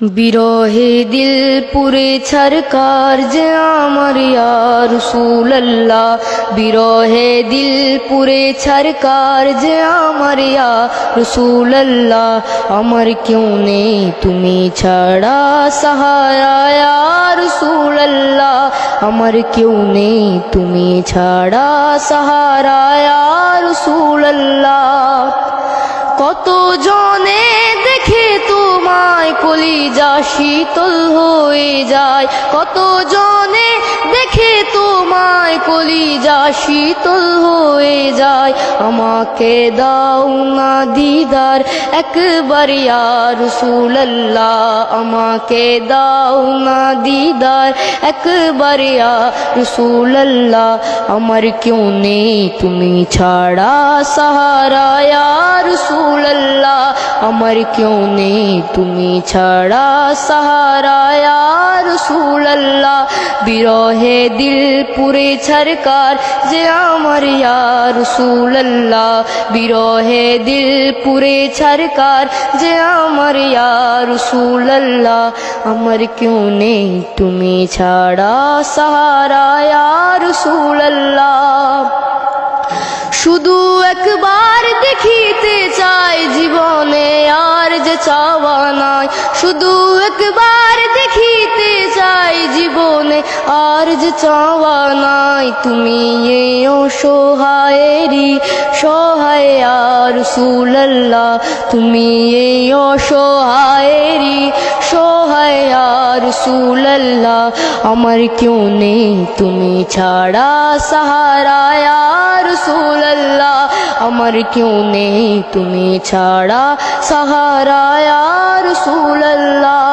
বিরহে দিল পুরে ছরকার যে আমার ইয়ার রসুল্লাহ বিরহে দিল পুরে ছরকার যে আমার ইয়া রসুল্লাহ আমার কেউ নেই, তুমি ছাড়া সাহারা রসুল্লাহ আমার কেউ নেই, তুমি ছাড়া সাহারা রসুল্লাহ কত জনে দেখে তোমায় কলিজা শীতল হয়ে যায়। কত জনে দেখে তোমায় কলিজা শীতল হয়ে যায়। আমাকে দাও না দিদার, একবার রসুল্লাহ আমাকে দাও না দিদার, একবার রসুল্লাহ আমার কেউ নেই, তুমি ছাড়া সাহারা রসুল্লাহ আমার কেউ নেই তুমি ছাড়া সাহারা রসুল্লাহ বিরহে দিল পুরে ছরকার যে আমার ইয়ার রসুল্লাহ বিরহে দিল পুরে ছরকার যে আমার ইয়ার রসুল্লাহ আমার কেউ নেই তুমি ছাড়া সাহারা রসুল্লাহ শুধু একবার যে চাওয়া নাই। শুধু একবার দেখিতে চাই জীবনে, আর যে চাওয়া নাই, তুমি এ অসহায়েরই সহায় আর সুল্লাহ তুমি এ অসহায়েরই সহায় আর সুল্লাহ আমার কেউ নেই। তুমি ছাড়া সাহারা রসুল্লাহ আমার কেউ নেই। তুমি ছাড়া সাহারা রসুল্লাহ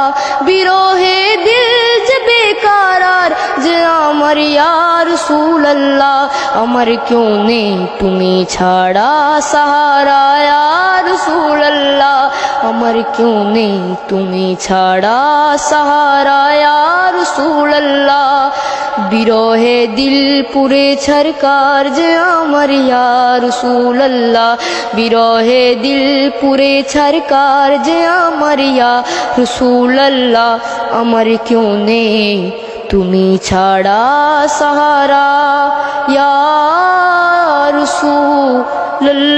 বিরহে দিল যে বেকারার, যে আমার ইয়ার রসুল্লাহ আমার কেউ নেই। তুমি ছাড়া সাহারা রসুল্লাহ আমার কেউ নেই তুমি ছাড়া সাহারা রসুল্লাহ বিরহে দিল পুরে ছরকার যে আমার ইয়ার রসুল্লাহ বিরহে দিল পুরে ছরকার যে আমার ইয়া রসুল্লাহ আমার কেউ নেই তুমি ছাড়া সাহারা ইয়া রসুল্লাহ